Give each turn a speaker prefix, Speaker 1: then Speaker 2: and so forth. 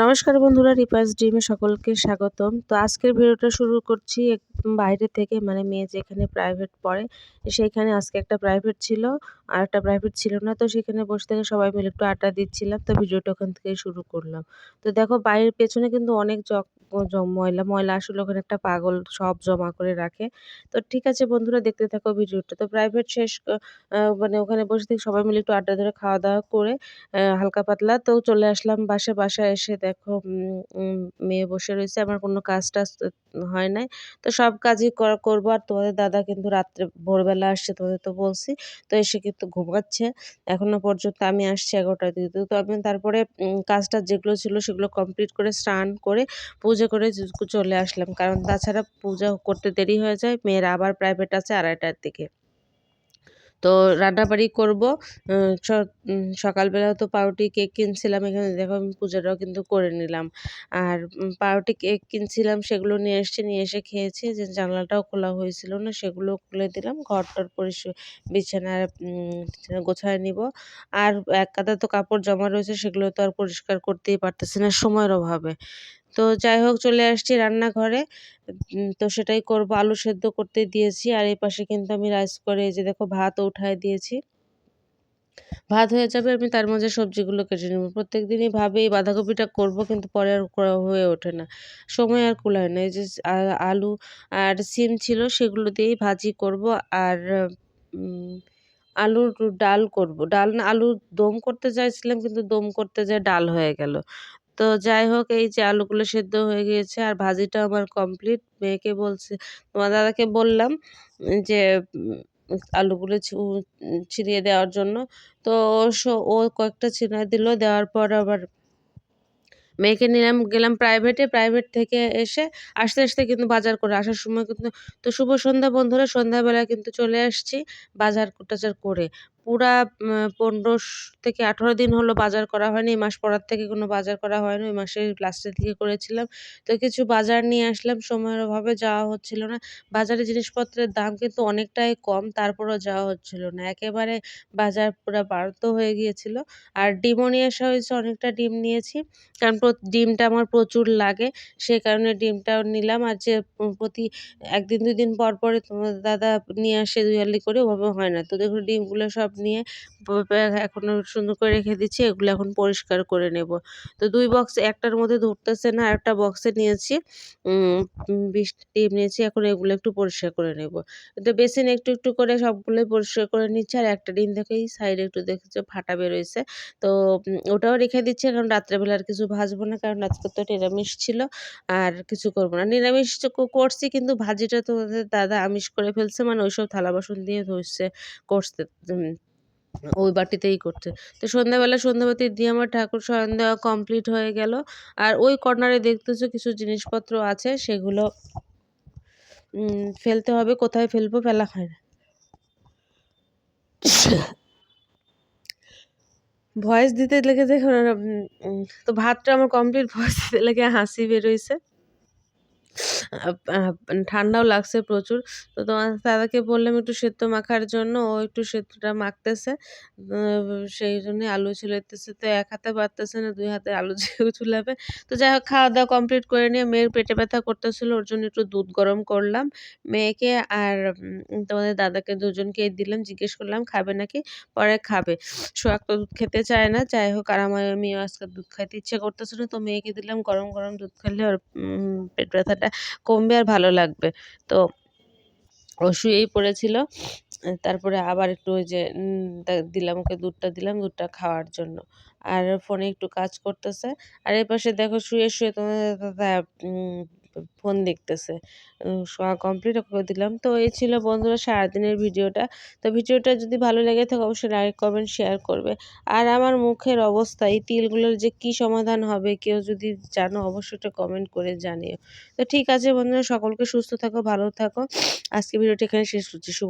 Speaker 1: নমস্কার বন্ধুরা, রিপাস ডিমে সকলকে স্বাগতম। তো আজকের ভিডিওটা শুরু করছি বাইরে থেকে মানে মেয়ে যেখানে প্রাইভেট পড়ে সেইখানে আজকে একটা প্রাইভেট ছিল, আর একটা প্রাইভেট ছিল না, তো সেখানে বসে থেকে সবাই মিলে একটু আড্ডা দিচ্ছিলাম, তো ভিডিওটা ওখান থেকে শুরু করলাম। তো দেখো, বাইরের পেছনে কিন্তু অনেক ময়লা ময়লা আসলে ওখানে একটা পাগল সব জমা করে রাখে। তো ঠিক আছে বন্ধুরা, দেখতে থাকো ভিডিওটা। তো প্রাইভেট শেষ মানে ওখানে বসে থেকে সবাই মিলে একটু আড্ডা ধরে খাওয়া দাওয়া করে হালকা পাতলা, তো চলে আসলাম বাসা, বাসায় এসে দেখো মেয়ে বসে রয়েছে, আমার কোনো কাজ টাজ হয় নাই। তো সব কাজই করব। আর তোমাদের দাদা কিন্তু রাত্রে, ভোরবেলা আসছে তোমাদের তো বলছি। তো এসে কিন্তু ঘুমাচ্ছে। এখনও পর্যন্ত আমি আসছি এগারোটার দিকে। তো আমি তারপরে কাজটা যেগুলো ছিল সেগুলো কমপ্লিট করে স্নান করে পুজো করে চলে আসলাম। কারণ তাছাড়া পূজা করতে দেরি হয়ে যায়। মেয়ের আবার প্রাইভেট আছে আড়াইটার দিকে। তো রান্নাবাড়ি করব। সকালবেলা তো পাউরুটি, কেক কিনছিলাম এখানে। দেখো আমি পূজাটাও কিন্তু করে নিলাম। আর পাউরুটি, কেক কিনছিলাম, সেগুলো নিয়ে এসেছি, নিয়ে এসে খেয়েছি। যে জানলাটাও খোলা হয়েছিল না, সেগুলো খুলে দিলাম। ঘরটার পরিষ্কার, বিছানা গোছায় নিব। আর এক কাদা তো কাপড় জমা রয়েছে, সেগুলো তো আর পরিষ্কার করতেই পারতেছি না সময়ের অভাবে। তো যাই হোক চলে আসছি রান্নাঘরে। তো সেটাই করব। আলু সেদ্ধ করতে দিয়েছি আর এই পাশে কিন্তু আমি রাইস করে এই যে দেখো ভাত উঠায় দিয়েছি। ভাত হয়ে যাবে আমি তার মাঝে সবজিগুলো কেটে নেব। প্রত্যেক দিনই ভাবে এই বাঁধাকপিটা করব কিন্তু পরে আর করা হয়ে ওঠে না। সময় আর কুলায় না। এই যে আলু আর সিম ছিল সেগুলো দিয়েই ভাজি করব আর আলুর ডাল করব। ডাল না, আলু দম করতে চাইছিলাম কিন্তু দম করতে যায় ডাল হয়ে গেল। তো যাই হোক, এই যে আলুগুলো সেদ্ধ হয়ে গিয়েছে আর ভাজিটা আমার কমপ্লিট। মেয়েকে বলছে, তোমার দাদাকে বললাম যে আলুগুলো ছিঁড়িয়ে দেওয়ার জন্য। তো ও কয়েকটা ছিঁড়ে দিল, দেওয়ার পর আবার মেয়েকে নিলাম, গেলাম প্রাইভেটে প্রাইভেট থেকে এসে আসতে আসতে কিন্তু বাজার করে, আসার সময় কিন্তু, তো শুভ সন্ধ্যা বন্ধুরা, সন্ধ্যাবেলা কিন্তু চলে আসছি বাজার টাজার করে। পুরা পনেরো থেকে আঠারো দিন হলো বাজার করা হয়নি। এই মাস পড়ার থেকে কোনো বাজার করা হয়নি। ওই মাসের লাস্টের দিকে করেছিলাম। তো কিছু বাজার নিয়ে আসলাম। সময়ের অভাবে যাওয়া হচ্ছিল না। বাজারে জিনিসপত্রের দাম কিন্তু অনেকটাই কম। তারপরেও যাওয়া হচ্ছিল না। একেবারে বাজার পুরো বাড়ত হয়ে গিয়েছিল। আর ডিমও নিয়ে আসা হয়েছে। অনেকটা ডিম নিয়েছি। কারণ ডিমটা আমার প্রচুর লাগে। সে কারণে ডিমটাও নিলাম। আর যে প্রতি একদিন দুই দিন পর পরে তোমার দাদা নিয়ে আসে দুই করে, ওভাবে হয় না। তো দেখুন, ডিমগুলো সব নিয়ে এখনও সুন্দর করে রেখে দিচ্ছি, এগুলো এখন পরিষ্কার করে নেব। তো দুই বক্স একটার মধ্যে ধরতেছে না একটা বক্সে নিয়েছি বিশটা ডিম নিয়েছি, এখন এগুলো একটু পরিষ্কার করে নেব। তো বেসিন একটু একটু করে সবগুলোই পরিষ্কার করে নিচ্ছে, আর একটা ডিম দেখে এই সাইডে একটু দেখেছে, ফাটা বেরোয়েছে তো ওটাও রেখে দিচ্ছে, কারণ রাত্রেবেলা আর কিছু ভাজবো না, কারণ আজকে তো নিরামিষ ছিল, আর কিছু করব না। নিরামিষ করছি, কিন্তু ভাজিটা তো দাদা আমিষ করে ফেলছে মানে ওইসব থালা বাসন দিয়ে ধরছে করতে ওই বাটিতেই করছে তো সন্ধ্যাবেলা সন্ধ্যাবাতি দিয়ে আমার ঠাকুর শয়ন দেওয়া কমপ্লিট হয়ে গেল। আর ওই কর্নারে দেখতেছো কিছু জিনিসপত্র আছে, সেগুলো ফেলতে হবে। কোথায় ফেলব? ফেলা হয় না। ভয়েস দিতে লেগে দেখুন তো ভাতটা আমার কমপ্লিট ভয়েস দিতে লেগে হাসি বেরোইছে ঠান্ডাও লাগছে প্রচুর। তো তোমার দাদাকে বললাম একটু সেদ্ধ মাখার জন্য, ও একটু সেদ্ধটা মাখতেছে। সেই জন্য আলু ছিলাইতেছে তো এক হাতে পারতেছে না, দুই হাতে আলু চুলাবে তো যাই হোক, খাওয়া দাওয়া কমপ্লিট করে নিয়ে মেয়ের পেটে ব্যথা করতেছিল, ওর জন্য একটু দুধ গরম করলাম মেয়েকে। আর তোমাদের দাদাকে দুজনকে দিলাম, জিজ্ঞেস করলাম, খাবে নাকি? পরে খাবে। সোয়াক তো দুধ খেতে চায় না। যাই হোক, আর আমার আমি আজকে দুধ খাইতে ইচ্ছে করতেছিল তো মেয়েকে দিলাম গরম গরম দুধ খেলে ওর পেট ব্যথাটা কমবে আর ভালো লাগবে। তো ও শুয়েই পড়েছিল। তারপরে আবার একটু ওই যে দিলাম ওকে দুধটা দিলাম, দুধটা খাওয়ার জন্য। আর ফোনে একটু কাজ করতেছে। আর এপাশে পাশে দেখো শুয়ে শুয়ে তোমাদের দাদা ফোন দেখতেছে। কমপ্লিট করে দিলাম। তো, এই ছিল বন্ধুরা সারাদিনের ভিডিওটা। তো, ভিডিওটা যদি ভালো লেগে থাকে, অবশ্যই লাইক কমেন্ট শেয়ার করবে। আর আমার মুখের অবস্থা, এই তিলগুলোর যে কি সমাধান হবে, কেউ যদি জানো, অবশ্যই একটা কমেন্ট করে জানিও। তো, ঠিক আছে বন্ধুরা, সকলকে সুস্থ থাকো, ভালো থাকো। আজকে ভিডিওটা এখানে শেষ করছি। শুভ